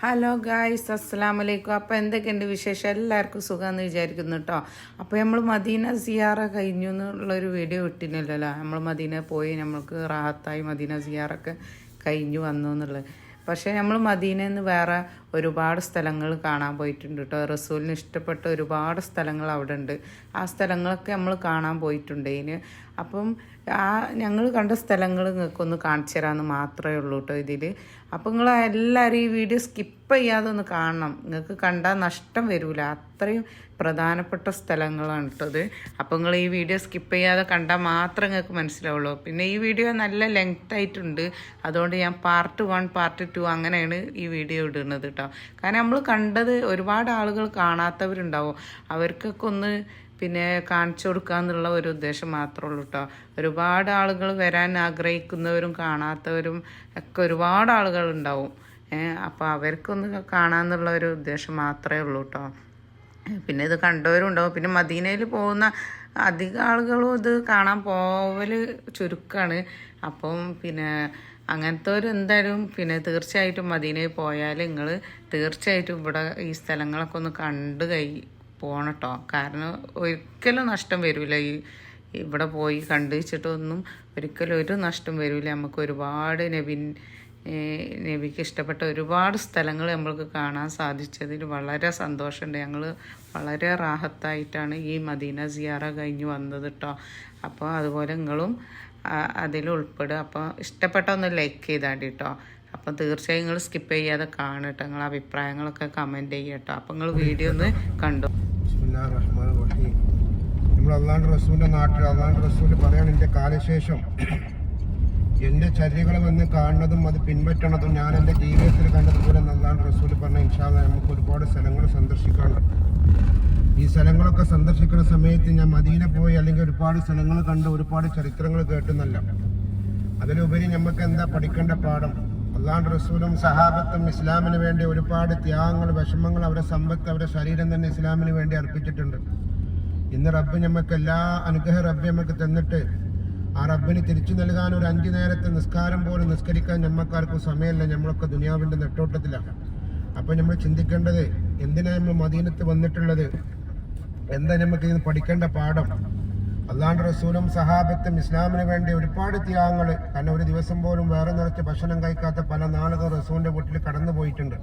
Hello guys അസ്സാം വലൈക്കും അപ്പോൾ എന്തൊക്കെയുണ്ട് വിശേഷം? എല്ലാവർക്കും സുഖമെന്ന് വിചാരിക്കുന്നു കേട്ടോ അപ്പോൾ നമ്മൾ മദീന സിയാറ കഴിഞ്ഞു എന്നുള്ളൊരു വീഡിയോ ഇട്ടില്ലല്ലോ. നമ്മൾ മദീന പോയി നമ്മൾക്ക് റാഹത്തായി മദീന സിയാറൊക്കെ കഴിഞ്ഞു വന്നു എന്നുള്ളത്. പക്ഷേ നമ്മൾ മദീനയിൽ നിന്ന് വേറെ ഒരുപാട് സ്ഥലങ്ങൾ കാണാൻ പോയിട്ടുണ്ട് കേട്ടോ റസൂലിന് ഇഷ്ടപ്പെട്ട ഒരുപാട് സ്ഥലങ്ങൾ അവിടെ ഉണ്ട് ആ സ്ഥലങ്ങളൊക്കെ നമ്മൾ കാണാൻ പോയിട്ടുണ്ട്. ഇതിന് അപ്പം ആ ഞങ്ങൾ കണ്ട സ്ഥലങ്ങൾ നിങ്ങൾക്ക് ഒന്ന് കാണിച്ചു തരാമെന്ന് മാത്രമേ ഉള്ളൂ കേട്ടോ ഇതിൽ. അപ്പം നിങ്ങൾ എല്ലാവരും ഈ വീഡിയോ സ്കിപ്പ് ചെയ്യാതെ ഒന്ന് കാണണം. നിങ്ങൾക്ക് കണ്ടാൽ നഷ്ടം വരില്ല അത്രയും പ്രധാനപ്പെട്ട സ്ഥലങ്ങളാണ് കേട്ടത് അപ്പം നിങ്ങൾ ഈ വീഡിയോ സ്കിപ്പ് ചെയ്യാതെ കണ്ടാൽ മാത്രമേ നിങ്ങൾക്ക് മനസ്സിലാവുള്ളൂ. പിന്നെ ഈ വീഡിയോ നല്ല ലെങ്ത് ആയിട്ടുണ്ട്. അതുകൊണ്ട് ഞാൻ പാർട്ട് വൺ പാർട്ട് ടു അങ്ങനെയാണ് ഈ വീഡിയോ ഇടുന്നത് കേട്ടോ. കാരണം നമ്മൾ കണ്ടത് ഒരുപാട് ആളുകൾ കാണാത്തവരുണ്ടാവും. അവർക്കൊക്കെ ഒന്ന് പിന്നെ കാണിച്ചു കൊടുക്കുക എന്നുള്ള ഒരു ഉദ്ദേശം മാത്രമേ ഉള്ളൂ കേട്ടോ. ഒരുപാട് ആളുകൾ വരാൻ ആഗ്രഹിക്കുന്നവരും കാണാത്തവരും ഒക്കെ ഒരുപാട് ആളുകൾ ഉണ്ടാവും അപ്പോൾ അവർക്കൊന്ന് കാണാമെന്നുള്ള ഒരു ഉദ്ദേശം മാത്രമേ ഉള്ളൂ കേട്ടോ. പിന്നെ ഇത് കണ്ടവരും ഉണ്ടാവും. പിന്നെ മദീനയിൽ പോകുന്ന അധികം ആളുകളും ഇത് കാണാൻ പോവൽ ചുരുക്കമാണ് അപ്പം പിന്നെ അങ്ങനത്തെ ഒരു എന്തായാലും പിന്നെ തീർച്ചയായിട്ടും മദീനയിൽ പോയാൽ നിങ്ങൾ തീർച്ചയായിട്ടും ഇവിടെ ഈ സ്ഥലങ്ങളൊക്കെ ഒന്ന് കണ്ടു കൈ പോകണം കേട്ടോ കാരണം ഒരിക്കലും നഷ്ടം വരില്ല ഈ ഇവിടെ പോയി കണ്ടുവച്ചിട്ടൊന്നും ഒരിക്കലും ഒരു നഷ്ടം വരില്ല നമുക്ക് ഒരുപാട് നബിൻ നബിക്ക് ഇഷ്ടപ്പെട്ട ഒരുപാട് സ്ഥലങ്ങൾ നമ്മൾക്ക് കാണാൻ സാധിച്ചതിൽ വളരെ സന്തോഷമുണ്ട്. ഞങ്ങൾ വളരെ റാഹത്തായിട്ടാണ് ഈ മദീന സിയാറ കഴിഞ്ഞ് വന്നത് കേട്ടോ അപ്പോൾ അതുപോലെ നിങ്ങളും അതിൽ ഉൾപ്പെടുക. അപ്പോൾ ഇഷ്ടപ്പെട്ട ഒന്ന് ലൈക്ക് ചെയ്താൽ കേട്ടോ അപ്പം തീർച്ചയായും നിങ്ങൾ സ്കിപ്പ് ചെയ്യാതെ കാണട്ടോ നിങ്ങളെ അഭിപ്രായങ്ങളൊക്കെ കമന്റ് ചെയ്യട്ടോ അപ്പം നിങ്ങൾ വീഡിയോ ഒന്ന് കണ്ടു? നമ്മൾ അള്ളാഹ് റസൂലിന്റെ നാട്ടിൽ അള്ളാണ്ട് റസൂൽ പറയാണ് എന്റെ കാലശേഷം എന്റെ ചര്യകൾ വന്ന് കാണുന്നതും അത് പിൻപറ്റണതും ഞാൻ എന്റെ ജീവിതത്തിൽ കണ്ടതുപോലെ നന്നാണ് റസൂൽ പറഞ്ഞ ഇൻഷാല്ല നമുക്ക് ഒരുപാട് സ്ഥലങ്ങൾ സന്ദർശിക്കണം ഈ സ്ഥലങ്ങളൊക്കെ സന്ദർശിക്കുന്ന സമയത്ത് ഞാൻ മദീന പോയി അല്ലെങ്കിൽ ഒരുപാട് സ്ഥലങ്ങൾ കണ്ട് ഒരുപാട് ചരിത്രങ്ങൾ കേട്ടുന്നല്ല. അതിലുപരി നമുക്ക് എന്താ പഠിക്കേണ്ട പാഠം? അള്ളാഹ് റസൂലും സഹാബത്തും ഇസ്ലാമിന് വേണ്ടി ഒരുപാട് ത്യാഗങ്ങൾ വിഷമങ്ങൾ അവരുടെ സമ്പത്ത് അവരുടെ ശരീരം തന്നെ ഇസ്ലാമിന് വേണ്ടി അർപ്പിച്ചിട്ടുണ്ട്. ഇന്ന് റബ്ബ് നമുക്ക് എല്ലാ അനുഗ്രഹ റബ്ബ് നമുക്ക് തന്നിട്ട് ആ റബ്ബിന് തിരിച്ചു നൽകാൻ ഒരു അഞ്ചു നേരത്തെ നിസ്കാരം പോലും നിസ്കരിക്കാൻ നമ്മക്കാർക്കും സമയമില്ല. നമ്മളൊക്കെ ദുനിയാവിന്റെ നെട്ടോട്ടത്തിലാണ്. അപ്പോൾ നമ്മൾ ചിന്തിക്കേണ്ടത് എന്തിനാ നമ്മൾ മദീനത്ത് വന്നിട്ടുള്ളത്? എന്താ നമുക്ക് ഇന്ന് പഠിക്കേണ്ട പാഠം? അല്ലാണ്ട് റസൂലും സഹാബത്തും ഇസ്ലാമിന് വേണ്ടി ഒരുപാട് ത്യാഗങ്ങൾ കാരണം ഒരു ദിവസം പോലും വേറെ നിറച്ച് ഭക്ഷണം കഴിക്കാത്ത പല നാളുകൾ റസൂലിന്റെ വീട്ടിൽ കടന്നു പോയിട്ടുണ്ട്.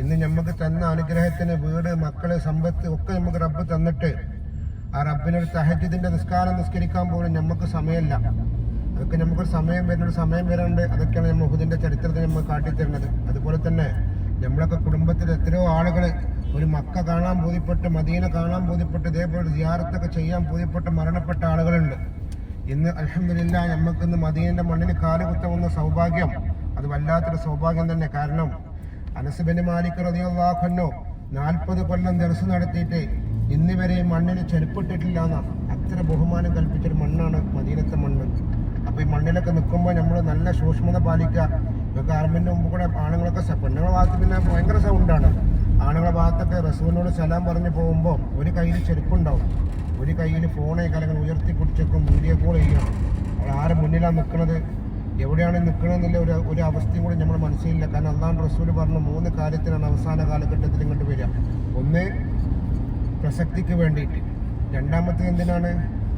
ഇന്ന് നമുക്ക് തന്ന അനുഗ്രഹത്തിന് വീട് മക്കൾ സമ്പത്ത് ഒക്കെ നമുക്ക് റബ്ബ് തന്നിട്ട് ആ റബ്ബിനൊരു തഹജിദിന്റെ നിസ്കാരം നിസ്കരിക്കാൻ പോലും നമുക്ക് സമയമില്ല. അതൊക്കെ നമുക്കൊരു സമയം വരുന്നൊരു സമയം വരുന്നുണ്ട് അതൊക്കെയാണ് നമ്മൾ മുഹുദിന്റെ ചരിത്രത്തിൽ നമ്മൾ കാട്ടിത്തരുന്നത്. അതുപോലെ തന്നെ നമ്മളൊക്കെ കുടുംബത്തിൽ എത്രയോ ആളുകൾ ഒരു മക്ക കാണാൻ ബോധ്യപ്പെട്ട് മദീന കാണാൻ ബോധ്യപ്പെട്ട് ഇതേപോലെ ജിയാറത്തൊക്കെ ചെയ്യാൻ ബോധ്യപ്പെട്ട് മരണപ്പെട്ട ആളുകളുണ്ട്. ഇന്ന് അലഹമില്ല ഇന്ന് മദീനന്റെ മണ്ണിന് കാലുകുത്തവുന്ന സൗഭാഗ്യം അത് വല്ലാത്തൊരു സൗഭാഗ്യം തന്നെ. കാരണം അനസുബിന് മാലിക് റതിയാഖന്നോ നാൽപ്പത് കൊല്ലം ദിവസം നടത്തിയിട്ട് ഇന്ന് വരെ മണ്ണിന് ചെരുപ്പിട്ടിട്ടില്ല എന്നാണ് അത്ര ബഹുമാനം കൽപ്പിച്ചൊരു മണ്ണാണ് മദീനത്തെ മണ്ണ്. അപ്പോൾ ഈ മണ്ണിലൊക്കെ നിൽക്കുമ്പോൾ നമ്മൾ നല്ല സൂക്ഷ്മത പാലിക്കുക. ഇതൊക്കെ ആർമിന്റെ മുമ്പ് കൂടെ ആണുങ്ങളൊക്കെ പെണ്ണുങ്ങളെ ഭാഗത്ത് പിന്നെ ഭയങ്കര സൗണ്ടാണ് ആണുങ്ങളെ ഭാഗത്തൊക്കെ റസൂലിനോട് സലാം പറഞ്ഞു പോകുമ്പോൾ ഒരു കയ്യിൽ ചെരുപ്പുണ്ടാവും. ഒരു കയ്യിൽ ഫോണെ കലങ്ങൾ ഉയർത്തി പിടിച്ചേക്കും വീഡിയോ കോൾ ചെയ്യണം അവിടെ ആരെ മുന്നിലാണ് നിൽക്കുന്നത് എവിടെയാണ് നിൽക്കണമെന്നുള്ള ഒരു ഒരു അവസ്ഥയും കൂടി നമ്മുടെ മനസ്സിലില്ല. കാരണം അള്ളാഹ് റസൂൽ പറഞ്ഞ മൂന്ന് കാര്യത്തിനാണ് അവസാന കാലഘട്ടത്തിൽ ഇങ്ങോട്ട് വരിക. ഒന്ന് പ്രസക്തിക്ക് വേണ്ടിയിട്ട്. രണ്ടാമത്തെ എന്തിനാണ്?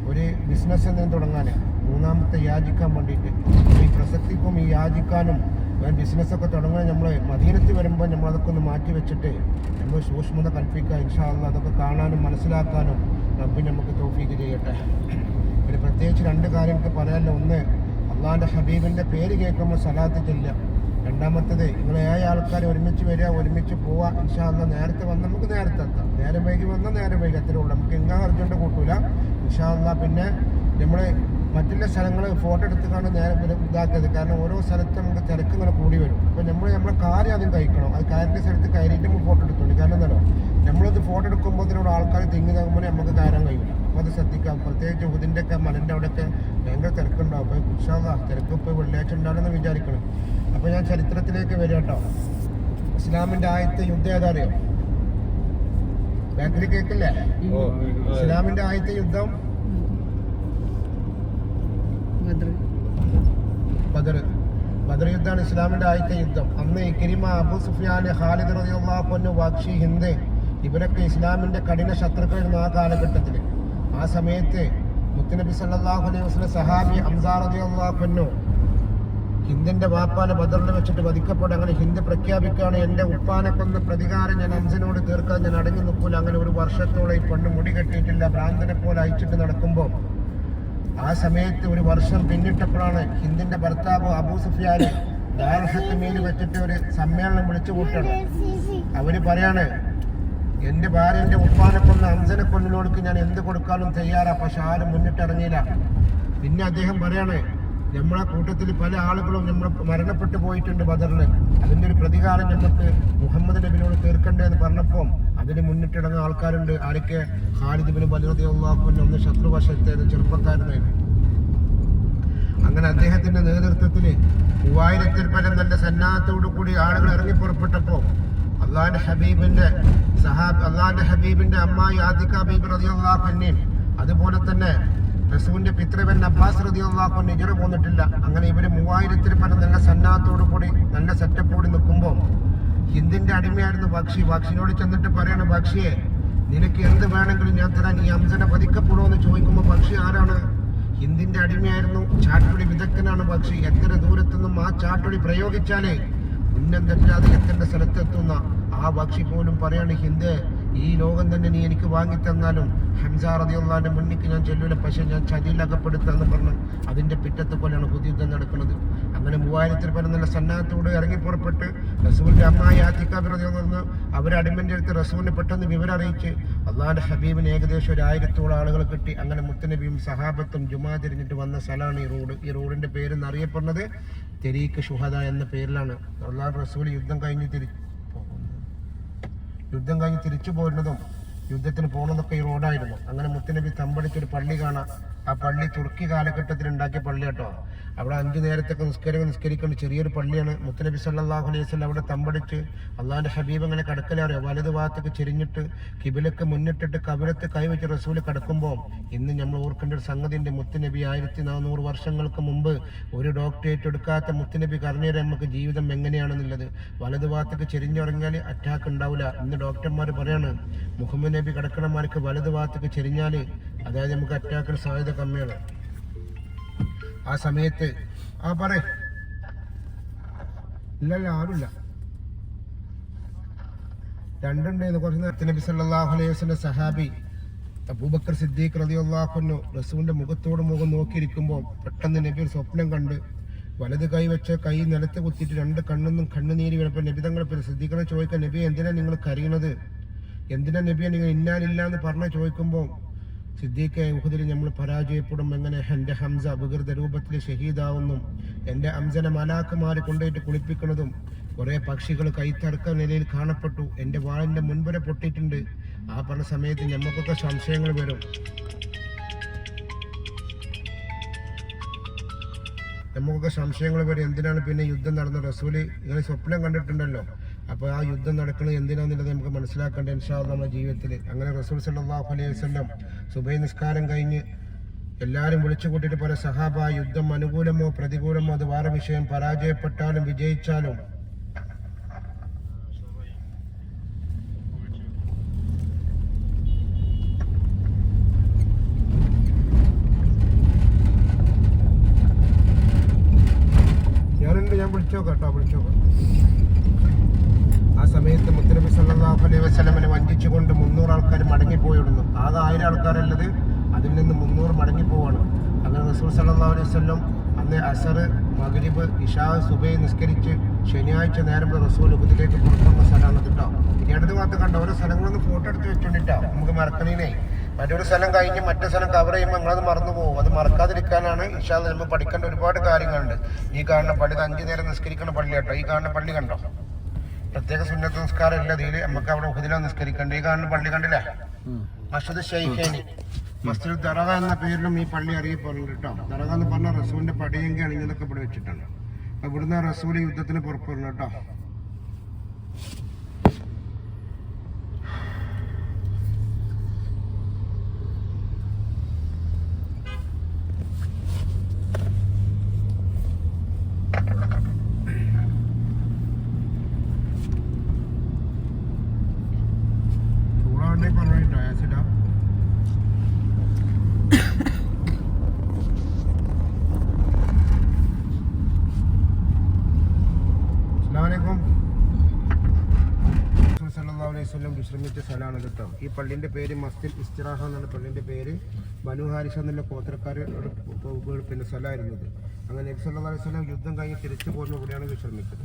ഒരു ബിസിനസ് എന്തിനും തുടങ്ങാൻ. മൂന്നാമത്തെ യാചിക്കാൻ വേണ്ടിയിട്ട്. ഈ പ്രസക്തിക്കും ഈ യാചിക്കാനും ബിസിനസ്സൊക്കെ തുടങ്ങാൻ നമ്മൾ മദീനത്തിൽ വരുമ്പോൾ നമ്മൾ അതൊക്കെ ഒന്ന് മാറ്റി വെച്ചിട്ട് നമ്മൾ സൂക്ഷ്മത കൽപ്പിക്കുക ഇൻഷാല്ല അതൊക്കെ കാണാനും മനസ്സിലാക്കാനും റബ്ബിന് നമുക്ക് തോഫീക്ക് ചെയ്യട്ടെ. പിന്നെ പ്രത്യേകിച്ച് രണ്ട് കാര്യം എനിക്ക് പറയാനുള്ള ഒന്ന് അള്ളാഹാന്റെ ഹബീബിന്റെ പേര് കേൾക്കുമ്പോൾ സലാത്ത് ചെല്ലുക. രണ്ടാമത്തത് നിങ്ങൾ ഏഴ് ആൾക്കാർ ഒരുമിച്ച് വരിക ഒരുമിച്ച് പോവുക. ഇൻഷാല്ല നേരത്തെ വന്ന് നമുക്ക് നേരത്തെ എത്താം. നേരം വൈകി വന്നാൽ നേരം വൈകി അത്രേ ഉള്ളൂ. നമുക്ക് എങ്ങനെ അർജന്റ് കൂട്ടൂല. ഇൻഷാല്ല പിന്നെ നമ്മൾ മറ്റുള്ള സ്ഥലങ്ങൾ ഫോട്ടോ എടുത്തുകൊണ്ട് നേരെ ഇതാക്കരുത്. കാരണം ഓരോ സ്ഥലത്തും നമുക്ക് തിരക്ക് ഇങ്ങനെ കൂടി വരും. അപ്പോൾ നമ്മൾ നമ്മളെ കാര്യം ആദ്യം കഴിക്കണം. അത് കാറിന്റെ സ്ഥലത്ത് കയറിയിട്ട് നമ്മൾ ഫോട്ടോ എടുത്തോളൂ. കാരണം എന്താണോ നമ്മളത് ഫോട്ടോ എടുക്കുമ്പോൾ ഇതിനോട് ആൾക്കാർ തിങ്ങി നോക്കുമ്പോൾ നമുക്ക് കയറാൻ കഴിയില്ല. അപ്പോൾ അത് ശ്രദ്ധിക്കാം പ്രത്യേകിച്ച് ഉദിന്റെ ഒക്കെ മലന്റെ അവിടെയൊക്കെ ഭയങ്കര തിരക്കുണ്ടാവും. അപ്പോൾ ഉഷാദാ തിരക്ക് ഇപ്പോൾ വെള്ളിയാഴ്ച ഉണ്ടാവണമെന്ന് വിചാരിക്കണം. അപ്പോൾ ഞാൻ ചരിത്രത്തിലേക്ക് വരിക കേട്ടോ. ഇസ്ലാമിന്റെ ആദ്യത്തെ യുദ്ധം ഏതാ അറിയോ? ബാക്കിൽ കേൾക്കില്ലേ ഇസ്ലാമിന്റെ ആദ്യത്തെ യുദ്ധം ബദർ ബദർ ബദർ യുദ്ധമാണ് ഇസ്ലാമിന്റെ ആദ്യത്തെ യുദ്ധം. അന്ന് ഇക്രിമ അബു സുഫിയാന് ഖാലിദ് റളിയല്ലാഹു വാക്ഷി ഹിന്ദ്. ഇവരൊക്കെ ഇസ്ലാമിന്റെ കഠിന ശത്രുക്കളായിരുന്നു ആ കാലഘട്ടത്തിൽ. ആ സമയത്ത് മുത്തനബി സല്ലല്ലാഹു അലൈഹി വസല്ലം സഹാബി ഹംസാ റളിയല്ലാഹു ഹിന്ദിന്റെ വാപ്പാനെ ബദറിൽ വെച്ചിട്ട് വധിക്കപ്പെടും അങ്ങനെ ഹിന്ദ് പ്രഖ്യാപിക്കുകയാണ്. എന്റെ ഉപ്പാനെ കൊന്ന് പ്രതികാരം ഞാൻ ഹംസനോട് തീർക്കാൻ ഞാൻ അടങ്ങി നിൽക്കൂല. അങ്ങനെ ഒരു വർഷത്തോളം ഈ പെണ്ണ് മുടി കെട്ടിയിട്ടില്ല. ഭ്രാന്തനെ പോലെ അയച്ചിട്ട് നടക്കുമ്പോൾ ആ സമയത്ത് ഒരു വർഷം പിന്നിട്ടപ്പോഴാണ് ഹിന്ദിന്റെ ഭർത്താവ് അബൂ സുഫിയാൻ ദാർഹത്തുമേൽ വെച്ചിട്ട് ഒരു സമ്മേളനം വിളിച്ചു കൂട്ടണം അവർ പറയാണ് എന്റെ ഭാര്യ എന്റെ ഉപ്പാനെ കൊന്ന അംസനെ കൊന്നിനോടുക്ക് ഞാൻ എന്ത് കൊടുക്കാനും തയ്യാറാ പക്ഷെ ആരും മുന്നിട്ടിറങ്ങിയില്ല. പിന്നെ അദ്ദേഹം പറയാണ് നമ്മളെ കൂട്ടത്തിൽ പല ആളുകളും നമ്മൾ മരണപ്പെട്ടു പോയിട്ടുണ്ട് ബദറിന് അതിന്റെ ഒരു പ്രതികാരം നമുക്ക് മുഹമ്മദ് നബിനോട് തീർക്കണ്ടേ എന്ന് പറഞ്ഞപ്പോൾ അതിന് മുന്നിട്ടിടുന്ന ആൾക്കാരുണ്ട്. ആരൊക്കെ? ഖാലിദ് ബിൻ ബലറതി അള്ളാഹുവിന്റെ ഒന്ന് ശത്രുവശത്തെ ചെറുപ്പക്കാരനായിരുന്നു അങ്ങനെ അദ്ദേഹത്തിന്റെ നേതൃത്വത്തിൽ മൂവായിരത്തിൽ പരം നല്ല സന്നാഹത്തോടു കൂടി ആളുകൾ ഇറങ്ങി പുറപ്പെട്ടപ്പോ അള്ളാന്റെ ഹബീബിന്റെ സഹാബ് അള്ളാന്റെ ഹബീബിന്റെ അമ്മായി ആദിക്ക ഹബീബ് റതി അന്നെയും അതുപോലെ തന്നെ റസൂലിന്റെ പിത്രവൻ അബ്ബാസ് റതിയുള്ളാഹു നിജറ പോന്നിട്ടില്ല. അങ്ങനെ ഇവർ മൂവായിരത്തിൽ പരം നല്ല സന്നാഹത്തോടു കൂടി നല്ല സെറ്റപ്പോടി നിൽക്കുമ്പോൾ ഹിന്ദിന്റെ അടിമയായിരുന്നു ബക്ഷി. ബക്ഷിനോട് ചെന്നിട്ട് പറയാണ് ബക്ഷിയെ നിനക്ക് എന്ത് വേണമെങ്കിലും ഞാൻ തരാൻ ഈ അംസനെ വധിക്കപ്പെടുമോ എന്ന് ചോദിക്കുമ്പോൾ ബക്ഷി ആരാണ്? ഹിന്ദിന്റെ അടിമയായിരുന്നു ചാട്ടുടി വിദഗ്ധനാണ് പക്ഷി എത്ര ദൂരത്തുനിന്നും ആ ചാട്ടുടി പ്രയോഗിച്ചാലേ ഉന്നം തെറ്റാതെ എത്തേണ്ട സ്ഥലത്തെത്തുന്ന ആ പക്ഷി പോലും പറയാണ് ഹിന്ദ് ഈ ലോകം തന്നെ നീ എനിക്ക് വാങ്ങിത്തന്നാലും ഹംസ റതിയുള്ളാന്റെ മുന്നിക്ക് ഞാൻ ചെല്ലൂല. പക്ഷേ ഞാൻ ചതിയിലകപ്പെടുത്താന്ന് പറഞ്ഞ് അതിന്റെ പിറ്റത്തെ പോലെയാണ് പുതിയുദ്ധം നടക്കുന്നത്. അങ്ങനെ മൂവായിരത്തിൽ പരം നല്ല സന്നാഹത്തോട് ഇറങ്ങി പുറപ്പെട്ട് റസൂലിന്റെ അമ്മായി ആത്തിക്കാന്ന് അവർ അടിമന്റെ അടുത്ത് റസൂലിനെ പെട്ടെന്ന് വിവരം അറിയിച്ച് അള്ളാന്റെ ഹബീബിന് ഏകദേശം ഒരു ആയിരത്തോളം ആളുകൾ കിട്ടി. അങ്ങനെ മുത്തനബിയും സഹാബത്തും ജുമാ തിരിഞ്ഞിട്ട് വന്ന സ്ഥലമാണ് ഈ റോഡ്. ഈ റോഡിന്റെ പേര് എന്നറിയപ്പെടുന്നത് തെരീക്ക് ഷുഹദ എന്ന പേരിലാണ്. അള്ളാഹ് റസൂൽ യുദ്ധം കഴിഞ്ഞ് തിരി യുദ്ധം കഴിഞ്ഞ് തിരിച്ചു പോരുന്നതും യുദ്ധത്തിന് പോകുന്നതൊക്കെ ഈ റോഡായിരുന്നു. അങ്ങനെ മുത്തനബി തമ്പടിച്ചൊരു പള്ളി കാണാം. ആ പള്ളി തുർക്കി കാലഘട്ടത്തിൽ ഉണ്ടാക്കിയ പള്ളി കേട്ടോ അവിടെ അഞ്ചു നേരത്തൊക്കെ നിസ്കരിക്കാൻ നിസ്കരിക്കേണ്ട ചെറിയൊരു പള്ളിയാണ്. മുത്തനബി സല്ലാഹു അലൈഹി വസല്ലം അവിടെ തമ്പടിച്ച് അള്ളാഹിന്റെ ഹബീബ് അങ്ങനെ കടക്കലറിയോ വലത് ഭാഗത്തേക്ക് ചെരിഞ്ഞിട്ട് കിബിലക്ക് മുന്നിട്ടിട്ട് കബിലത്ത് കൈവച്ച് റസൂൽ കടക്കുമ്പോൾ ഇന്ന് നമ്മൾ ഓർക്കേണ്ട ഒരു സംഗതിന്റെ മുത്തനബി ആയിരത്തി നാനൂറ് വർഷങ്ങൾക്ക് മുമ്പ് ഒരു ഡോക്ടറേറ്റ് എടുക്കാത്ത മുത്തനബി കർണീരെ നമുക്ക് ജീവിതം എങ്ങനെയാണെന്നുള്ളത്. വലത് ഭാഗത്തേക്ക് ചെരിഞ്ഞുറങ്ങിയാൽ അറ്റാക്ക് ഉണ്ടാവില്ല ഇന്ന് ഡോക്ടർമാർ പറയാണ് മുഹമ്മദ് നബി കിടക്കണമാർക്ക് വലത് ഭാഗത്തേക്ക് ചെരിഞ്ഞാൽ അതായത് നമുക്ക് അറ്റാക്കിന് സാധ്യത കമ്മിയാണ്. ആ സമയത്ത് ആ പറ. ഇല്ലല്ല ആരുമില്ല. രണ്ടുണ്ടായിരുന്നു കുറച്ച് നേരത്തെ നബി സല്ലാഹു അലൈഹി വസ്ലിന്റെ സഹാബി അബൂബക്കർ സിദ്ദീഖ് റളിയല്ലാഹു അൻഹു റസൂലിന്റെ മുഖത്തോട് മുഖം നോക്കിയിരിക്കുമ്പോൾ പെട്ടെന്ന് നബി ഒരു സ്വപ്നം കണ്ട് വലത് കൈ വെച്ച് കൈ നിലത്ത് കുത്തിയിട്ട് രണ്ട് കണ്ണൊന്നും കണ്ണുനീര് വീണപ്പോൾ നബി തങ്ങളെ പേര് സിദ്ദീഖിനെ ചോദിക്കാൻ നബി എന്തിനാ നിങ്ങൾ കരയണത് എന്തിനാ നബിയെ നിങ്ങൾ ഇന്നാലില്ല എന്ന് പറഞ്ഞ ചോദിക്കുമ്പോൾ സിദ്ദീഖെ ഉഹദിൽ നമ്മൾ പരാജയപ്പെടും എങ്ങനെ? എന്റെ ഹംസ വികൃത രൂപത്തിൽ ഷഹീദാവുന്നും. എന്റെ ഹംസനെ മലാക്കുമാര് കൊണ്ടുപോയിട്ട് കുളിപ്പിക്കുന്നതും കുറേ പക്ഷികൾ കൈത്തറക്ക നിലയിൽ കാണപ്പെട്ടു. എന്റെ വാളിന്റെ മുൻപര പൊട്ടിയിട്ടുണ്ട്. ആ പറഞ്ഞ സമയത്ത് നമുക്കൊക്കെ സംശയങ്ങൾ വരും. നമുക്കൊക്കെ സംശയങ്ങൾ വരും. എന്തിനാണ് പിന്നെ യുദ്ധം നടന്നത്? റസൂൽ ഇങ്ങനെ സ്വപ്നം കണ്ടിട്ടുണ്ടല്ലോ. അപ്പോൾ ആ യുദ്ധം നടക്കുന്നത് എന്തിനാണെന്നുള്ളത് നമുക്ക് മനസ്സിലാക്കേണ്ട ഇൻഷാ നമ്മുടെ ജീവിതത്തിൽ. അങ്ങനെ റസൂൽ സല്ലാഹു അലൈഹി വസല്ലം സുബൈ നിസ്കാരം കഴിഞ്ഞ് എല്ലാവരും വിളിച്ചു കൂട്ടിയിട്ട് പോലെ സഹാബ യുദ്ധം അനുകൂലമോ പ്രതികൂലമോ അത് വേറെ വിഷയം. പരാജയപ്പെട്ടാലും വിജയിച്ചാലും. ഞാനുണ്ട് ഞാൻ വിളിച്ചോക്കാം കേട്ടോ വിളിച്ചോക്കാം ആ സമയത്ത് മുത്തനബി സല്ലല്ലാഹു അലൈഹി വസല്ലമനെ വഞ്ചിച്ചുകൊണ്ട് മുന്നൂറ് ആൾക്കാർ മടങ്ങിപ്പോയിടുന്നു ആകെ ആയിരം ആൾക്കാരുള്ളത് അതിൽ നിന്ന് മുന്നൂറ് മടങ്ങി പോവാണ്. അങ്ങനെ റസൂൽ സല്ലാ അലൈഹി വസല്ലം അന്ന് അസർ മഗ്രിബ് ഇഷാ സുബൈ നിസ്കരിച്ച് ശനിയാഴ്ച നേരം റസൂൽ ഉപതിലേക്ക് പുറത്തുള്ള സ്ഥലമാണ് കേട്ടോ ഇനി അടുത്ത ഭാഗത്ത് കണ്ട ഓരോ സ്ഥലങ്ങളൊന്ന് ഫോട്ടോ എടുത്ത് വെച്ചോണ്ടിട്ടാ നമുക്ക് മറക്കണേനേ. മറ്റൊരു സ്ഥലം കഴിഞ്ഞ് മറ്റേ സ്ഥലം കവർ ചെയ്യുമ്പോൾ നിങ്ങളത് മറന്നു പോകും അത് മറക്കാതിരിക്കാനാണ് ഇഷാ നമ്മൾ പഠിക്കേണ്ട ഒരുപാട് കാര്യങ്ങളുണ്ട്. ഈ കാണുന്ന പള്ളി അഞ്ച് നേരം നിസ്കരിക്കുന്ന പള്ളി കേട്ടോ. ഈ കാണുന്ന പള്ളി കണ്ടോ? പ്രത്യേക സുന്നത്ത് നിസ്കാരം ഇല്ല ഇതിൽ നമുക്ക് അവിടെ ഉഹദില നിസ്കരിക്കണ്ട ഈ കാണുന്ന പള്ളി കണ്ടില്ലേ? മഷദ് ഷെയ്ഖേനി മസ്ജിദ് ദറക എന്ന പേരിലും ഈ പള്ളി അറിയപ്പെടുന്നുണ്ട് കേട്ടോ. ദറക എന്ന് പറഞ്ഞ റസൂലിന്റെ പടിയെങ്കിൽ അണിഞ്ഞതൊക്കെ ഇവിടെ വെച്ചിട്ടുണ്ട്. അപ്പൊ ഇവിടുന്ന് റസൂൽ യുദ്ധത്തിന് പുറപ്പെടുന്നു കേട്ടോ വസല്ലം വിശ്രമിച്ച സ്ഥലമാണ് കേട്ടോ ഈ പള്ളിന്റെ പേര് ഇസ്തിറാഹ എന്നാണ് പള്ളിന്റെ പേര് ബനു ഹാരിഷ എന്നുള്ള ഗോത്രക്കാർ പിന്നെ സ്ഥലമായിരുന്നത് അങ്ങനെ നബിസ് സല്ലല്ലാഹു അലൈഹി വസല്ലം യുദ്ധം കഴിഞ്ഞ് തിരിച്ചു പോകുന്ന ഇവിടെയാണ് വിശ്രമിച്ചത്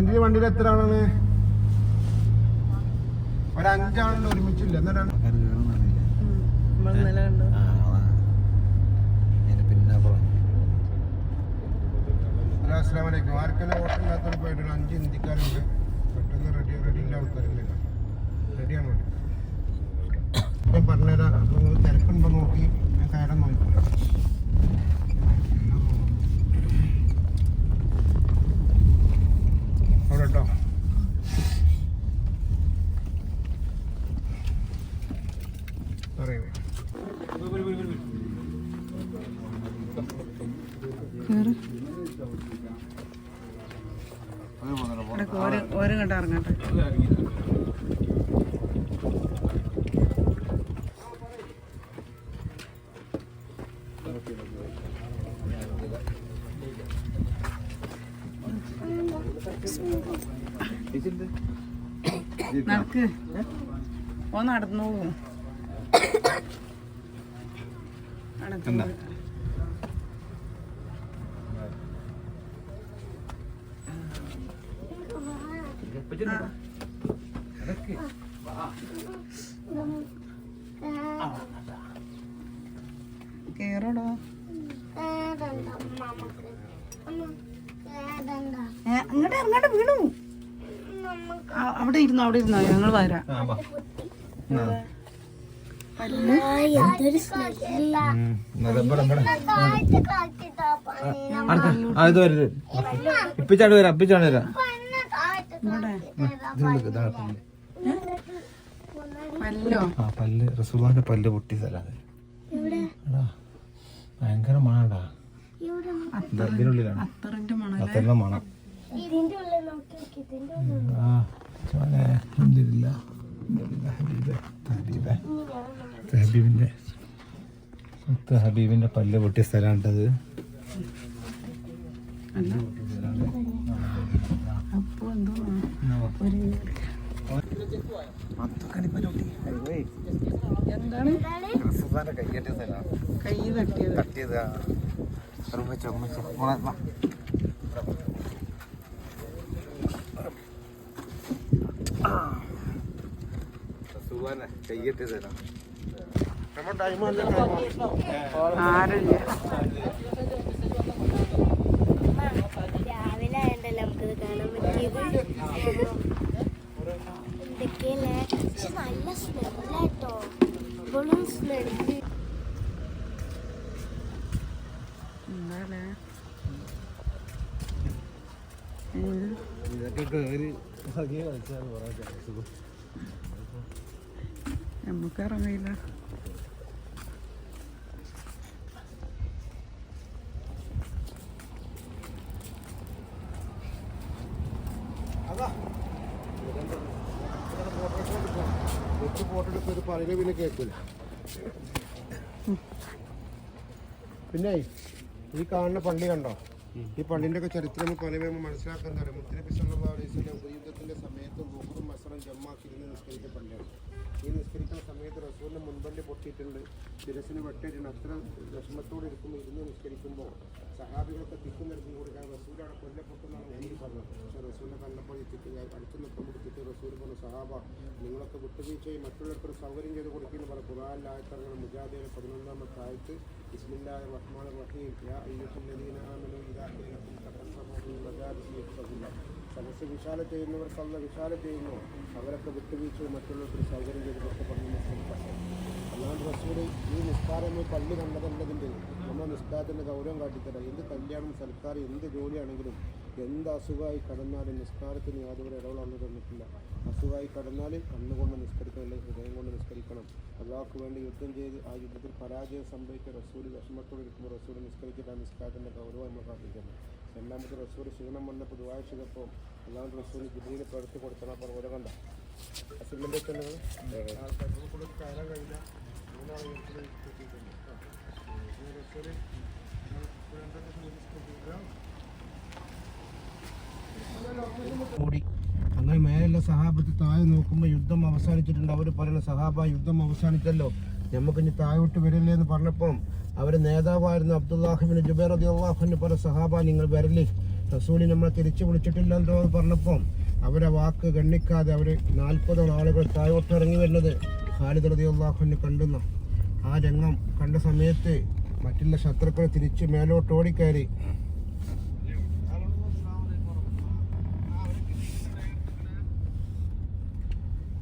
അഞ്ചിന് വണ്ടിയിൽ എത്ര ആളാണ്? ഒരു അഞ്ചാളുണ്ട് ഒരുമിച്ചില്ല? എന്നിട്ടാണ് അസ്സാം വലൈക്കും ആർക്കെല്ലാം ഓട്ടമില്ലാത്തവർ പോയിട്ട് ഒരു അഞ്ച് ഇന്ത്യക്കാരുണ്ട് പെട്ടെന്ന് റെഡി റെഡി ഇല്ല ആൾക്കാരില്ല? റെഡിയാണ് വണ്ടി ഞാൻ പറഞ്ഞുതരാം. നിങ്ങൾ തിരക്കുണ്ടോ നോക്കി. ഞാൻ കയറാൻ നോക്കില്ല അവിടെ കേട്ടോ ഓരോ കണ്ട ഇറങ്ങട്ടെ. നടക്ക് ഓ നടന്നു നടക്കുന്നു കേറടോ കേടണ്ട നമുക്ക് അമ്മ കേടണ്ട അങ്ങോട്ട് ഇറങ്ങാണ്ട് വീണു നമുക്ക് ആ, അവിടെ ഇരുന്നോ അവിടെ ഇരുന്നോ ഞങ്ങൾ വരാം. ഇപ്പിച്ചാണ്ട് വരാം ഇപ്പിച്ചാണ്ട് പല്ലോ. ആ പല്ല് പൊട്ടി ഭയങ്കര മണടാ. ഇവിടെ ഇതിനുള്ളിലാണ് അത്തറിന്റെ മണം. ഇതിന്റെ ഉള്ളിൽ നോക്കി നോക്കി ഇതിന്റെ ഉള്ളിൽ ആ ചോനെ അൽഹംദുലില്ല അൽഹംദുലില്ലാ, ഹബീബേ ഹബീബേ. ഹബീബിന്റെ മുത്ത് ഹബീബിന്റെ പല്ല് പൊട്ടിയ സ്ഥലമാണിട്ടത്. ഒരു എന്താണ്? സ്ഥലമാണ് കൈ തട്ടിയത്. തട്ടിയതാ. ഉമ്മച്ച, ഉമ്മച്ച. മോളെ, വാ. തരാം. രാവിലെ ആയതല്ലേ നമുക്കിത് കാണാൻ പറ്റിയത്? എന്തൊക്കെയല്ലേ? പക്ഷെ നല്ല സ്മെല്ലാട്ടോ. ഇപ്പോഴും സ്മെല്ല്. ഇതൊക്കെ കേറി സഖിയെ കളിച്ചാൽ സുഖം നമുക്ക് ഇറങ്ങിയില്ല പിന്നെ പിന്നെ ഈ കാണുന്ന പള്ളി കണ്ടോ? ഈ പള്ളിന്റെ ഒക്കെ ചരിത്രം പല മനസ്സിലാക്കാൻ തരാം മുത്തനബി സല്ലല്ലാഹു അലൈഹി വസല്ലം ഉപയുദ്ധത്തിന്റെ സമയത്ത് മുഹറും മസറും ജമ്മാക്കിരുന്ന് നിസ്കരിച്ച പള്ളിയാണ്. ഈ നിസ്കരിക്കുന്ന സമയത്ത് റസൂലിന്റെ മുൻപള്ളി പൊട്ടിയിട്ടുണ്ട്. ശിരസിന് വെട്ടിയിട്ടുണ്ട്. അത്ര വിഷമത്തോടെ ഇരിക്കുമ്പോൾ ഇരുന്ന് നിസ്കരിക്കുമ്പോൾ സഹാബികൾക്ക് തിക്കും നൽകി കൊടുക്കാൻ റസൂലാണ് കൊല്ലപ്പെട്ടെന്നാണ് എനിക്ക് പറഞ്ഞത്. പക്ഷേ റസൂലിനെ കണ്ടപ്പോൾ ഈ തിക്ക് അടുത്ത് നിൽക്കാൻ കൊടുത്തിട്ട് റസൂൽ പറഞ്ഞു സഹാബ നിങ്ങളൊക്കെ വിട്ടുവീഴ്ചയും മറ്റുള്ളവർക്കൊരു സൗകര്യം ചെയ്ത് കൊടുക്കുന്നു പറഞ്ഞു. ഖുറാനിലായത്തങ്ങൾ മുജാദിയുടെ പതിനൊന്നാമത്തെ ആയത്ത് ബിസ്മില്ലാഹി റഹ്മാൻ റഹീം. യാ അയ്യുഹല്ലദീന ആമനു ഇദാ ഖീല ലക്കും തഫസ്സഹു മജാലിസി യഫ്ഖഹുല്ലാഹ് സദസ്സ് വിശാല ചെയ്യുന്നവർ സന്ന വിശാല ചെയ്യുന്നു. അവരൊക്കെ വിട്ടുവീഴ്ച മറ്റുള്ളവർക്ക് സൗകര്യം ചെയ്ത് കഷ്ടപ്പെടുന്ന അല്ലാണ്ട് റസൂൽ ഈ നിസ്കാരമേ പള്ളി കണ്ടതല്ലതിന്റെ നമ്മൾ നിസ്കാരത്തിന്റെ ഗൗരവം കാട്ടിത്തരാം. എന്ത് കല്യാണം സൽക്കാരം എന്ത് ജോലിയാണെങ്കിലും എന്ത് അസുഖമായി കടന്നാലും നിസ്കാരത്തിന് യാതൊരു ഇടവളന്നു തന്നിട്ടില്ല. അസുഖമായി കടന്നാൽ കണ്ണുകൊണ്ട് നിസ്കരിക്കണം അല്ലെങ്കിൽ ഹൃദയം കൊണ്ട് നിസ്കരിക്കണം. അള്ളാഹ്ക്ക് വേണ്ടി യുദ്ധം ചെയ്ത് ആ യുദ്ധത്തിൽ പരാജയം സംഭവിച്ച റസൂൽ വിഷമത്തോടെ ഇരിക്കുമ്പോൾ റസൂൽ നിസ്കരിച്ചിട്ട് ആ നിസ്കാരത്തിന്റെ ഗൗരവം നമ്മൾ കാട്ടിക്കുന്നു രണ്ടാമത്തെ റസൂർ ക്ഷീണം വന്ന പൊതുവായ ചെയ്തപ്പോൾ ഒന്നാമത്തെ റസൂർ ജില്ലയിൽ പ്രവർത്തി കൊടുത്തണം ഓരോ കണ്ട. അസിമെന്റ് കയറാൻ അങ്ങനെ മേലുള്ള സഹാബത്ത് താഴെ നോക്കുമ്പോൾ യുദ്ധം അവസാനിച്ചിട്ടുണ്ട്. അവർ പറയുന്ന സഹാബ യുദ്ധം അവസാനിച്ചല്ലോ. നമുക്ക് ഇനി താഴോട്ട് വരില്ലേ എന്ന് പറഞ്ഞപ്പം അവരെ നേതാവായിരുന്ന അബ്ദുല്ലാഹിബിന് ജുബൈർ അതി അള്ളാഹുവിന് പല സഹാബ നിങ്ങൾ വരലി. റസൂലി നമ്മളെ തിരിച്ചു വിളിച്ചിട്ടില്ലെന്നോ പറഞ്ഞപ്പോൾ അവരെ വാക്ക് ഗണ്ണിക്കാതെ അവർ നാൽപ്പതോളം ആളുകൾ താഴോട്ട് ഇറങ്ങി വരുന്നത് ഖാലിദ് റതി അള്ളാഹുവിനെ കണ്ടുന്ന. ആ രംഗം കണ്ട സമയത്ത് മറ്റുള്ള ശത്രുക്കൾ തിരിച്ച് മേലോട്ട് ഓടിക്കയറി.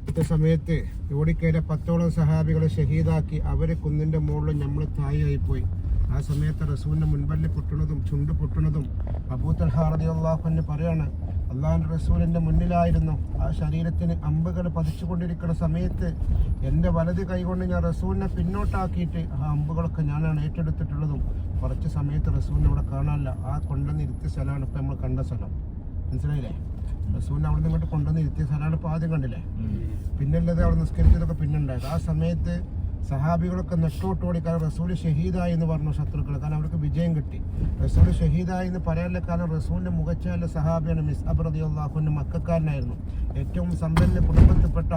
ഇത്ത സമയത്ത് ഓടിക്കയറിയ പത്തോളം സഹാബികളെ ഷഹീദാക്കി അവരെ കുന്നിന്റെ മുകളിൽ നമ്മൾ തായിയായി പോയി ആ സമയത്ത് റസൂലിന്റെ മുൻപല്ല് പൊട്ടുന്നതും ചുണ്ട് പൊട്ടണതും അബൂത്തൽ ഹാർദി അള്ളാഹുന്ന് പറയാണ് അള്ളാഹിന്റെ റസൂലിന്റെ മുന്നിലായിരുന്നു. ആ ശരീരത്തിന് അമ്പുകൾ പതിച്ചുകൊണ്ടിരിക്കുന്ന സമയത്ത് എന്റെ വലത് കൈകൊണ്ട് ഞാൻ റസൂലിനെ പിന്നോട്ടാക്കിയിട്ട് ആ അമ്പുകളൊക്കെ ഞാനാണ് ഏറ്റെടുത്തിട്ടുള്ളതും. കുറച്ച് സമയത്ത് റസൂലിനെ അവിടെ കാണാനില്ല. ആ കൊണ്ടുവന്ന് ഇരുത്തിയ സ്ഥലമാണ് ഇപ്പം നമ്മൾ കണ്ട സ്ഥലം. മനസ്സിലായില്ലേ? റസൂലിനെ അവിടെ നിന്ന് ഇങ്ങോട്ട് കൊണ്ടുവന്ന് ഇരുത്തിയ സ്ഥലമാണ് ഇപ്പോൾ ആദ്യം കണ്ടില്ലേ? പിന്നല്ലത് അവിടെ നിസ്കരിച്ചതൊക്കെ പിന്നുണ്ടായത് ആ സമയത്ത് സഹാബികളൊക്കെ നെട്ടോട്ടോടി കാരണം റസൂൽ ഷഹീദായി എന്ന് പറഞ്ഞു ശത്രുക്കൾ കാരണം അവർക്ക് വിജയം കിട്ടി. റസൂൽ ഷഹീദായി എന്ന് പറയാനുള്ള കാരണം റസൂലിന്റെ മുഖച്ചാല സഹാബിയാണ് മിസ് അബ്രദി അള്ളാഹുവിന്റെ മക്കാരനായിരുന്നു ഏറ്റവും സമ്പന്ന കുടുംബത്തിൽപ്പെട്ട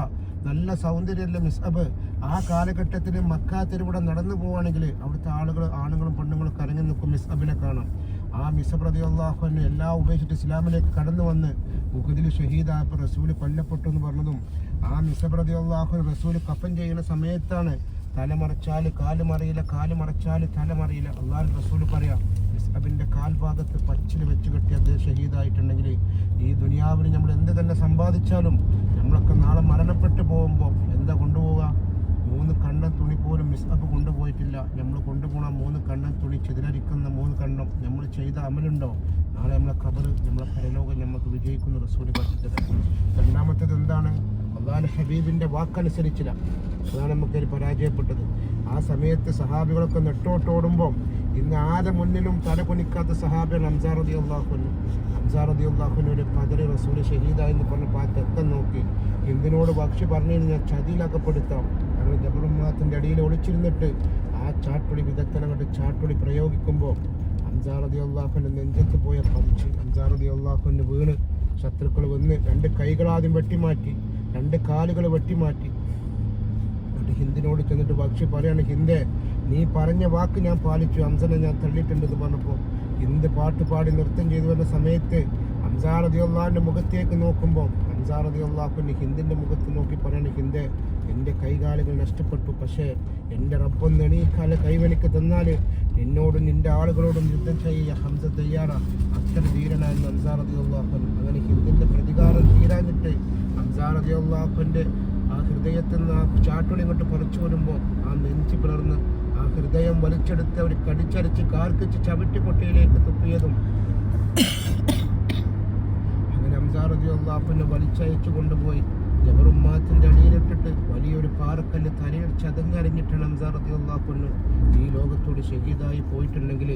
നല്ല സൗന്ദര്യമുള്ള മിസ്അബ് ആ കാലഘട്ടത്തിൽ മക്കാ തെരുവിടെ നടന്നു പോവുകയാണെങ്കിൽ അവിടുത്തെ ആളുകൾ ആണുങ്ങളും പെണ്ണുങ്ങളും കരഞ്ഞു നിൽക്കും മിസ്അബിനെ കാണാം ആ മിസപ്രതി അള്ളാഹുവിന് എല്ലാം ഉപേക്ഷിച്ച് ഇസ്ലാമിലേക്ക് കടന്നു വന്ന് മുഖദിൽ ഷഹീദായപ്പോൾ റസൂൽ കൊല്ലപ്പെട്ടു എന്ന് പറഞ്ഞതും ആ മിസപ്രതി അള്ളാഹു റസൂൽ കഫൻ ചെയ്യുന്ന സമയത്താണ് തല മറച്ചാൽ കാൽ മറിയില്ല കാൽ മറച്ചാൽ തല മറിയില്ല അള്ളാഹു റസൂൽ പറയാം അതിന്റെ കാൽഭാഗത്ത് പച്ചിൽ വെച്ച് കെട്ടി അദ്ദേഹം ഷഹീദായിട്ടുണ്ടെങ്കിൽ ഈ ദുനിയാവിന് നമ്മൾ എന്ത് തന്നെ സമ്പാദിച്ചാലും നമ്മളൊക്കെ നാളെ മരണപ്പെട്ടു പോകുമ്പോൾ എന്താ കൊണ്ടുപോവുക? മൂന്ന് കണ്ണൻ തുണി പോലും മിസ്അപ്പ് കൊണ്ടുപോയിട്ടില്ല. നമ്മൾ കൊണ്ടുപോണ മൂന്ന് കണ്ണൻ തുണി ചെതിലരിക്കുന്ന മൂന്ന് കണ്ണം നമ്മൾ ചെയ്ത അമലുണ്ടോ? നാളെ നമ്മളെ ഖബർ നമ്മളെ പരലോകം നമുക്ക് വിജയിക്കുന്ന റസൂൽ പഠിച്ചത് രണ്ടാമത്തേത് എന്താണ്? അള്ളാഹ് ഹബീബിന്റെ വാക്കനുസരിച്ചില്ല. അതാണ് നമുക്കൊരു പരാജയപ്പെട്ടത്. ആ സമയത്ത് സഹാബികളൊക്കെ നെട്ടോട്ടോടുമ്പോൾ ഇന്ന് ആരെ മുന്നിലും തല കുനിക്കാത്ത സഹാബിയാണ് അംസാർ റതി അള്ളാഹുനു അംസാർ റതി അള്ളാഹുന് ഒരു പദറി റസൂൽ ഷഹീദായി എന്ന് പറഞ്ഞപ്പോൾ ആ തെക്കം നോക്കി. എന്തിനോട് ഭക്ഷ്യ പറഞ്ഞു കഴിഞ്ഞാൽ ചതിയിലകപ്പെടുത്താം കാരണം ജബറുമാത്തിന്റെ അടിയിൽ ഒളിച്ചിരുന്നിട്ട് ആ ചാട്ടുളി വിദഗ്ധൻ അങ്ങോട്ട് ചാട്ടുളി പ്രയോഗിക്കുമ്പോൾ അംസാറതി അള്ളാഹുവിന്റെ നെഞ്ചത്ത് പോയ പതിച്ച് അംസാറതി അള്ളാഹുവിന്റെ വീണ് ശത്രുക്കൾ വന്ന് രണ്ട് കൈകളാദ്യം വെട്ടിമാറ്റി രണ്ട് കാലുകൾ വെട്ടിമാറ്റി. എന്നിട്ട് ഹിന്ദിനോട് ചെന്നിട്ട് പക്ഷി പറയാണ് ഹിന്ദേ നീ പറഞ്ഞ വാക്ക് ഞാൻ പാലിച്ചു അംസനെ ഞാൻ തള്ളിയിട്ടുണ്ടെന്ന് പറഞ്ഞപ്പോൾ ഹിന്ദ് പാട്ട് പാടി നൃത്തം ചെയ്തു വരുന്ന സമയത്ത് അംസാറതി അള്ളാഹിന്റെ മുഖത്തേക്ക് നോക്കുമ്പോൾ ഹംസാറതി അള്ളാഹുവിന്റെ ഹിന്ദിന്റെ മുഖത്ത് നോക്കി പറയാണ് ഹിന്ദേ എന്റെ കൈകാലുകൾ നഷ്ടപ്പെട്ടു. പക്ഷേ എന്റെ റബ്ബം നെണീക്കാല കൈവനിക്ക് തന്നാൽ നിന്നോടും നിന്റെ ആളുകളോടും യുദ്ധം ചെയ്യ ഹംസ തയ്യാറ അത്ര ധീരനായിരുന്നു ഹംസാറതി അള്ളാഹുൻ അങ്ങനെ ഹിന്ദിന്റെ പ്രതികാരം തീരാഞ്ഞിട്ട് ഹംസാറതി അള്ളാഹുവിന്റെ ആ ഹൃദയത്തിൽ നിന്ന് ആ ചാട്ടുണി കൊണ്ട് പറിച്ചു വരുമ്പോൾ ആ നെഞ്ചി പിളർന്ന് ആ ഹൃദയം വലിച്ചെടുത്ത് അവർ കടിച്ചടിച്ച് കാർക്കിച്ച് ചവിട്ടി പൊട്ടിയിലേക്ക് തുപ്പിയതും അംസാറതി അള്ളാഹുവിനെ വലിച്ചയച്ചു കൊണ്ടുപോയി. ജബറുമാത്തിന്റെ അടിയിലിട്ടിട്ട് വലിയൊരു പാറക്കല്ല് തലയിൽ ചതഞ്ഞറിഞ്ഞിട്ടാണ് അംസാറതി അള്ളാഹുവിന് ഈ ലോകത്തോട് ഷഹീദായി പോയിട്ടുണ്ടെങ്കിൽ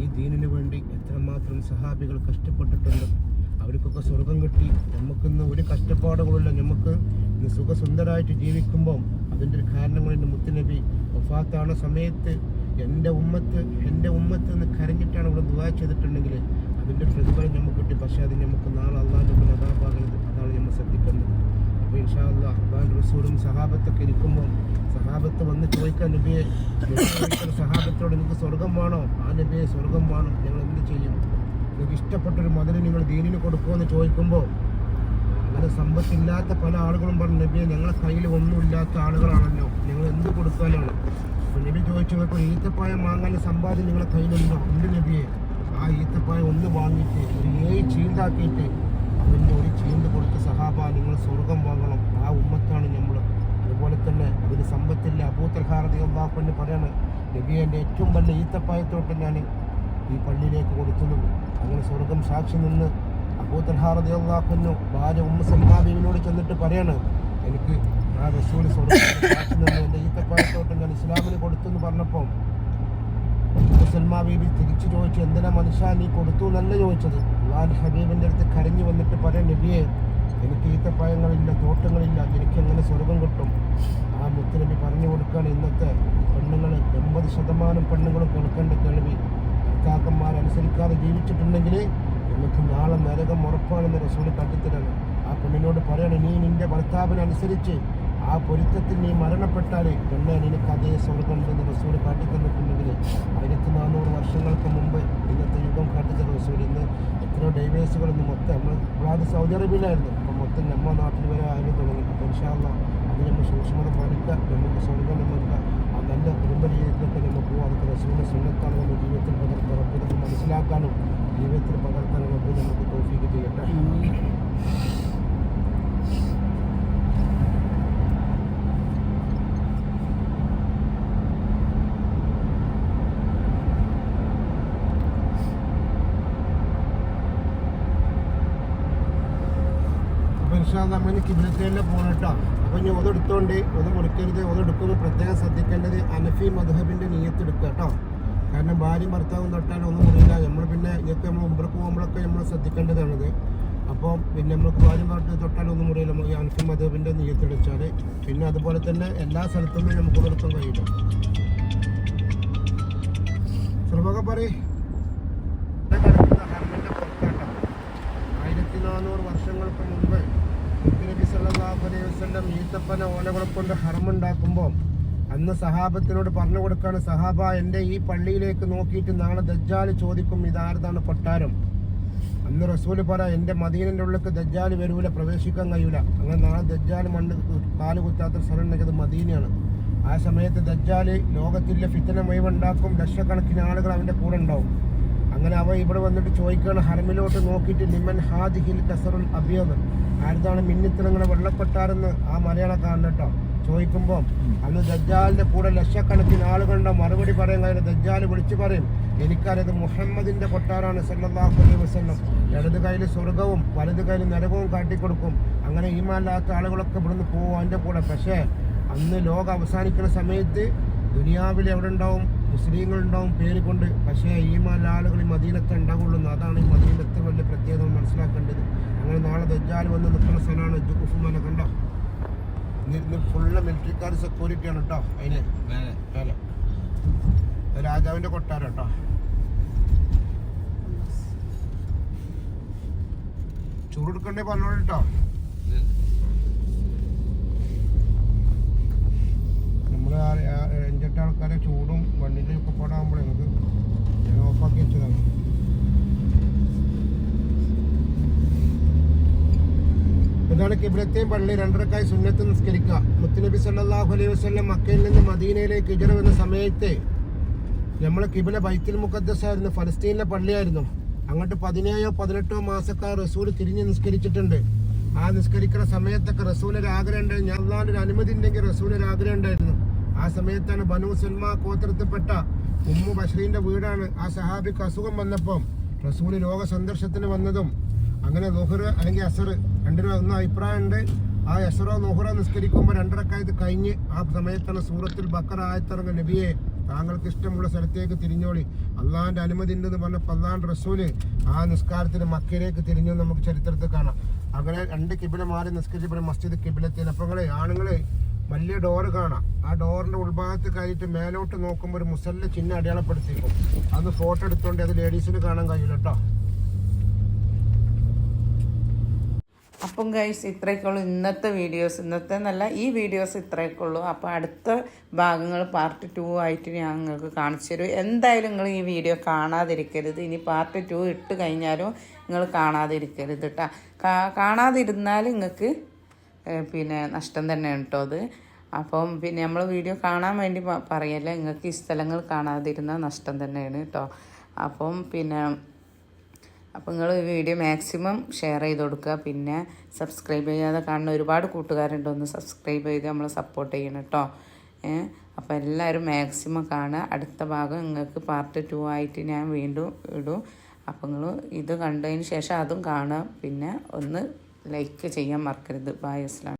ഈ ദീനിനു വേണ്ടി എത്രമാത്രം സഹാബികൾ കഷ്ടപ്പെട്ടിട്ടുണ്ട്. അവർക്കൊക്കെ സ്വർഗം കിട്ടി. നമുക്കിന്ന് ഒരു കഷ്ടപ്പാടുകളില്ല നമുക്ക് ഇന്ന് സുഖസുന്ദരമായിട്ട് ജീവിക്കുമ്പോൾ അതിന്റെ ഒരു കാരണങ്ങൾ എന്റെ മുത്തുനബി. വഫാത്താണ് സമയത്ത് എന്റെ ഉമ്മത്ത് എന്റെ ഉമ്മത്ത് എന്ന് കരഞ്ഞിട്ടാണ് ഇവിടെ ദുവാ ചെയ്തിട്ടുണ്ടെങ്കിൽ അതിന്റെ പ്രതിഫലം നമുക്ക് കിട്ടി. പക്ഷേ അത് നമുക്ക് നാളെ അള്ളാഹിന്റെ മുന്നിൽ അതാപാകുന്നത് അതാണ് നമ്മൾ ശ്രദ്ധിക്കുന്നത് അപ്പോൾ ഇൻഷാ അള്ളാഹ് അള്ളാഹിന്റെ റസൂലും സഹാബത്തൊക്കെ ഇരിക്കുമ്പോൾ സഹാബത്ത് വന്ന് ചോദിക്കാൻ നബിയെ സഹാബത്തോട് നിങ്ങൾക്ക് സ്വർഗം വേണോ? ആ നബിയെ സ്വർഗം വേണം. ഞങ്ങൾ എന്ത് ചെയ്യും? നിങ്ങൾക്ക് ഇഷ്ടപ്പെട്ടൊരു മതിന് നിങ്ങൾ ദീനിന് കൊടുക്കുമെന്ന് ചോദിക്കുമ്പോൾ അങ്ങനെ സമ്പത്തില്ലാത്ത പല ആളുകളും പറഞ്ഞു നബിയെ ഞങ്ങളെ കയ്യിൽ ഒന്നുമില്ലാത്ത ആളുകളാണല്ലോ. ഞങ്ങൾ എന്ത് കൊടുക്കാനാണ് നബി ചോദിച്ചു നിങ്ങൾക്ക് ഈത്തപ്പായം വാങ്ങാൻ സമ്പാദ്യം നിങ്ങളെ കയ്യിലുണ്ടോ? ഉണ്ട് നബിയെ. ആ ഈത്തപ്പായ ഒന്ന് വാങ്ങിയിട്ട് ഒരു ഏഴ് ചീന്താക്കിയിട്ട് ഒരു ചീന്ത് കൊടുത്ത സഹാബ നിങ്ങൾ സ്വർഗം വാങ്ങണം. ആ ഉമ്മത്താണ് നമ്മൾ അതുപോലെ തന്നെ അതിന് സമ്പത്തില്ല. അബൂത്തൽഹാറതി അള്ളാഹുവിന് പറയാണ് നബി എന്റെ ഏറ്റവും വലിയ ഈത്തപ്പായത്തോട്ട് ഞാൻ ഈ പള്ളിയിലേക്ക് കൊടുക്കുന്നു അങ്ങനെ സ്വർഗം സാക്ഷി നിന്ന് അബൂത്തൽഹാറതി അള്ളാഹുന്നു ഭാര്യ ഉമ്മ സൽമാബീവിനോട് ചെന്നിട്ട് പറയാണ് എനിക്ക് ആ റസൂൽ സ്വർഗം സാക്ഷി നിന്ന് എന്റെ ഈത്തപ്പായത്തോട്ട് ഞാൻ ഇസ്ലാമിന് കൊടുത്തു എന്ന് പറഞ്ഞപ്പോൾ സൽമാ ബീബി തിരിച്ചു ചോദിച്ചു എന്തിനാ മനുഷ്യ നീ കൊടുത്തു എന്നല്ല ചോദിച്ചത്? ഞാൻ ഹബീബിന്റെ അടുത്ത് കരഞ്ഞു വന്നിട്ട് പറയാം നബിയെ എനിക്ക് ഈത്തപ്പഴങ്ങളില്ല തോട്ടങ്ങളില്ല എനിക്ക് എങ്ങനെ സ്വർഗം കിട്ടും? ആ മുത്തുനബി പറഞ്ഞു കൊടുക്കുകയാണ് ഇന്നത്തെ പെണ്ണുങ്ങൾ എൺപത് ശതമാനം പെണ്ണുങ്ങൾ കൊടുക്കേണ്ട കേൾവി. ഭർത്താക്കന്മാർ അനുസരിക്കാതെ ജീവിച്ചിട്ടുണ്ടെങ്കിൽ എനിക്ക് നാളെ നരകം ഉറപ്പാണെന്ന് റസൂൽ കാട്ടിത്തരാണ് ആ പെണ്ണിനോട് പറയണം നീ നിന്റെ ഭർത്താവിനനുസരിച്ച് ആ പൊരുത്തത്തിൽ നീ മരണപ്പെട്ടാൽ പെണ്ണെ നിനക്ക് അതേ സ്വർഗം എന്ന് റസൂൽ കാട്ടിത്തന്നിട്ടുണ്ടെങ്കിൽ ആയിരത്തി നാനൂറ് വർഷങ്ങൾക്ക് മുമ്പ് ഇന്നത്തെ യുഗം കാട്ടിച്ച റസൂൽ ഇന്ന് എത്രയോ ഡൈവേഴ്സുകൾ ഇന്ന് മൊത്തം നമ്മൾ നമ്മളത് സൗദി അറേബ്യയിലായിരുന്നു. അപ്പം മൊത്തം നമ്മ നാട്ടിൽ വരെ ആയിരുന്നു തുടങ്ങി അപ്പം ഇൻഷാല്ല അത് നമ്മൾ സൂക്ഷ്മത പാലിക്കുക നമുക്ക് സ്വർഗം നമുക്ക് ആ നല്ല കുടുംബ ജീവിതത്തിലൊക്കെ നമുക്ക് പോകും അതൊക്കെ റസൂലിന്റെ സുന്നത്താണ്. നമ്മൾ ജീവിതത്തിൽ പകർത്തുക നമുക്ക് മനസ്സിലാക്കാനും ജീവിതത്തിൽ പകർത്താനും നമുക്ക് തോഫീക്ക് ചെയ്യട്ടെ. ഇൻഷാല്ല നമ്മൾ കിബിലത്തേലെ പോകണം കേട്ടോ. അപ്പോൾ ഇനി ഒതെടുത്തോണ്ട് ഒത് മുറിക്കരുത് ഒതെടുക്കുമ്പോൾ പ്രത്യേകം ശ്രദ്ധിക്കേണ്ടത് അനഫി മധുഹബിന്റെ നീയത്ത് എടുക്കുക കേട്ടോ. കാരണം ഭാര്യയും ഭർത്താവും തൊട്ടാൽ ഒന്നും മുറിയില്ല. നമ്മൾ പിന്നെ ഇതൊക്കെ നമ്മൾ ഉമ്പർക്ക് പോകുമ്പോഴൊക്കെ നമ്മൾ ശ്രദ്ധിക്കേണ്ടതാണിത്. അപ്പോൾ പിന്നെ നമുക്ക് ഭാര്യ ഭർത്താവ് തൊട്ടാൽ ഒന്നും മുറിയില്ല. നമുക്ക് അനഫി മധുഹബിന്റെ നീയത്ത് എടുച്ചാൽ പിന്നെ അതുപോലെ തന്നെ എല്ലാ സ്ഥലത്തും നമുക്ക് നിർത്താൻ കഴിയില്ല ശ്രമൊക്കെ പറയും കിടക്കുന്ന ഹർമിന്റെ പുറത്താട്ടോ ആയിരത്തി നാനൂറ് വർഷങ്ങൾക്ക് മുമ്പ് നബി സല്ലല്ലാഹു അലൈഹി വസല്ലം ഈത്തപ്പന ഓലകളെ കൊണ്ട് ഹറമുണ്ടാക്കുമ്പോൾ അന്ന് സഹാബത്തിനോട് പറഞ്ഞു കൊടുക്കാണ് സഹാബ എന്റെ ഈ പള്ളിയിലേക്ക് നോക്കിയിട്ട് നാളെ ദജ്ജാൽ ചോദിക്കും ഇതാരതാണ് കൊട്ടാരം? അന്ന് റസൂൽ പറ എന്റെ മദീനന്റെ ഉള്ളിലേക്ക് ദജ്ജാൽ വരൂല പ്രവേശിക്കാൻ കഴിയൂല. അങ്ങനെ നാളെ ദജ്ജാൽ മണ്ണ് കാൽ കുത്താത്ത സ്ഥലം ഉണ്ടെങ്കിൽ മദീനയാണ്. ആ സമയത്ത് ദജ്ജാൽ ലോകത്തിലെ ഫിത്തന മുഴുവുണ്ടാക്കും ലക്ഷക്കണക്കിന് ആളുകൾ അവന്റെ കൂടെ ഉണ്ടാവും. അങ്ങനെ അവ ഇവിടെ വന്നിട്ട് ചോദിക്കുകയാണ് ഹറമിലോട്ട് നോക്കിയിട്ട് ലിമൻ ഹിൽ കസറുൽ അബിയത് ആരുതാണ് മിന്നിത്തിളങ്ങളെ വെള്ളപ്പെട്ടാരെന്ന് ആ മലയാളക്കാരൻ കേട്ടോ. ചോദിക്കുമ്പോൾ അന്ന് ദജ്ജാലിന്റെ കൂടെ ലക്ഷക്കണക്കിന് ആളുകളുടെ മറുപടി പറയാൻ അതിന് ദജ്ജാൽ വിളിച്ചു പറയും എനിക്കറിയത് മുഹമ്മദിന്റെ കൊട്ടാരാണ് സല്ലല്ലാഹു അലൈഹി വസല്ലം. ഇടത് കയ്യിൽ സ്വർഗവും വലത് കയ്യിൽ നരകവും കാട്ടിക്കൊടുക്കും. അങ്ങനെ ഈമാനില്ലാത്ത ആളുകളൊക്കെ ഇവിടുന്ന് പോകും അതിന്റെ കൂടെ. പക്ഷേ അന്ന് ലോകം അവസാനിക്കുന്ന സമയത്ത് ദുനിയാവിൽ എവിടെ ഉണ്ടാവും? മുസ്ലിങ്ങൾ ഉണ്ടാവും പേര് കൊണ്ട് പക്ഷേ ഈമാൻ ആളുകൾ ഈ മദീനത്തെ ഉണ്ടാവുള്ളൂ. അതാണ് ഈ മദീനത്തെ വലിയ പ്രത്യേകത മനസ്സിലാക്കേണ്ടത്. അങ്ങനെ നാളെ ദജ്ജാൽ വന്ന് നിൽക്കുന്ന സ്ഥലമാണ് ജുക്കുഫുമല കണ്ടോ? ഫുള്ള് മിലിറ്ററിക്കാർ സെക്യൂരിറ്റി ആണ് കേട്ടോ അതിന്. മേലെ. അത് രാജാവിന്റെ കൊട്ടാരം കേട്ടോ ചൂടെടുക്കണ്ടേ പറഞ്ഞോളൂ കേട്ടോ നമ്മൾ അഞ്ചെട്ട് ആൾക്കാരെ ചൂടും വണ്ടിന്റെ ഒക്കെ പാടാകുമ്പോൾ നമുക്ക് ഞാൻ ഓഫാക്കി വെച്ചതാണ്. ഇതാണ് കിബിലത്തെയും പള്ളി രണ്ടരക്കായി സുന്നത്ത് നിസ്കരിക്കുക. മുത്തുനബി സല്ലാഹു അലൈഹി വസ്ലം മക്കയിൽ നിന്ന് മദീനയിലേക്ക് ഇജറ വന്ന സമയത്ത് നമ്മളെ കിബില ബൈത്തിൽ മുഖദ്ദസ് ആയിരുന്നു ഫലസ്തീനിലെ പള്ളിയായിരുന്നു. അങ്ങോട്ട് പതിനേഴോ പതിനെട്ടോ മാസക്കാർ റസൂൽ തിരിഞ്ഞ് നിസ്കരിച്ചിട്ടുണ്ട്. ആ നിസ്കരിക്കുന്ന സമയത്തൊക്കെ റസൂലൊരു ആഗ്രഹം ഉണ്ടായിരുന്നു. ഞാൻ അള്ളാന്റെ ഒരു അനുമതി ഉണ്ടെങ്കിൽ റസൂലൊരു ആഗ്രഹം ഉണ്ടായിരുന്നു. ആ സമയത്താണ് ബനു സൽമ ഗോത്രത്തിൽപ്പെട്ട ഉമ്മു ബഷറിന്റെ വീടാണ്. ആ സഹാബിക്ക് അസുഖം വന്നപ്പം റസൂൽ ലോക സന്ദർശത്തിന് വന്നതും അങ്ങനെ നുഹർ അല്ലെങ്കിൽ അസർ രണ്ടിനും ഒന്നും അഭിപ്രായമുണ്ട്. ആ യസറോ നുഹറോ നിസ്കരിക്കുമ്പോൾ രണ്ടരക്കായത് കഴിഞ്ഞ് ആ സമയത്താണ് സൂറത്തിൽ ബക്കർ ആയത്തിറങ്ങ നബിയെ താങ്കൾക്ക് ഇഷ്ടമുള്ള സ്ഥലത്തേക്ക് തിരിഞ്ഞോളി. അള്ളാഹിന്റെ അനുമതി ഉണ്ടെന്ന് പറഞ്ഞപ്പോൾ അള്ളാഹിന്റെ റസൂൽ ആ നിസ്കാരത്തിന് മക്കയിലേക്ക് തിരിഞ്ഞു നമുക്ക് ചരിത്രത്തിൽ കാണാം. അങ്ങനെ രണ്ട് കിബില മാറി നിസ്കരിച്ചപ്പോൾ മസ്ജിദ് കിബിലത്തിൽ. അപ്പോൾ ആണുങ്ങളെ വലിയ ഡോറ് കാണാം. ആ ഡോറിന്റെ ഉൾഭാഗത്ത് കയറിയിട്ട് മേലോട്ട് നോക്കുമ്പോൾ ഒരു മുസല്ല ചിഹ്നം അടയാളപ്പെടുത്തിക്കും അന്ന് ഫോട്ടോ എടുത്തോണ്ട് അത് ലേഡീസിന് കാണാൻ കഴിയില്ല കേട്ടോ അപ്പം ഗൈസ് ഇത്രയൊക്കെയുള്ളൂ ഇന്നത്തെ വീഡിയോസ് ഇന്നത്തെ എന്നല്ല ഈ വീഡിയോസ് ഇത്രയൊക്കെയുള്ളൂ. അപ്പോൾ അടുത്ത ഭാഗങ്ങൾ പാർട്ട് ടു ആയിട്ട് ഞാൻ നിങ്ങൾക്ക് കാണിച്ചു തരും. എന്തായാലും നിങ്ങൾ ഈ വീഡിയോ കാണാതിരിക്കരുത്. ഇനി പാർട്ട് ടു ഇട്ട് കഴിഞ്ഞാലും നിങ്ങൾ കാണാതിരിക്കരുത് കേട്ടോ കാണാതിരുന്നാൽ നിങ്ങൾക്ക് പിന്നെ നഷ്ടം തന്നെയാണ് കേട്ടോ അത്. അപ്പം പിന്നെ നമ്മൾ വീഡിയോ കാണാൻ വേണ്ടി പറയല്ല? നിങ്ങൾക്ക് ഈ സ്ഥലങ്ങൾ കാണാതിരുന്ന നഷ്ടം തന്നെയാണ് കേട്ടോ അപ്പം പിന്നെ അപ്പോൾ നിങ്ങൾ ഈ വീഡിയോ മാക്സിമം ഷെയർ ചെയ്ത് കൊടുക്കുക പിന്നെ സബ്സ്ക്രൈബ് ചെയ്യാതെ കാണുന്ന ഒരുപാട് കൂട്ടുകാരുണ്ട്. ഒന്ന് സബ്സ്ക്രൈബ് ചെയ്ത് നമ്മളെ സപ്പോർട്ട് ചെയ്യണം കേട്ടോ അപ്പോൾ എല്ലാവരും മാക്സിമം കാണുക. അടുത്ത ഭാഗം നിങ്ങൾക്ക് പാർട്ട് ടു ആയിട്ട് ഞാൻ വീണ്ടും ഇടും. അപ്പോൾ നിങ്ങൾ ഇത് കണ്ടതിന് ശേഷം അതും കാണുക. പിന്നെ ഒന്ന് ലൈക്ക് ചെയ്യാൻ മറക്കരുത്. ബായ് അസ്ലാം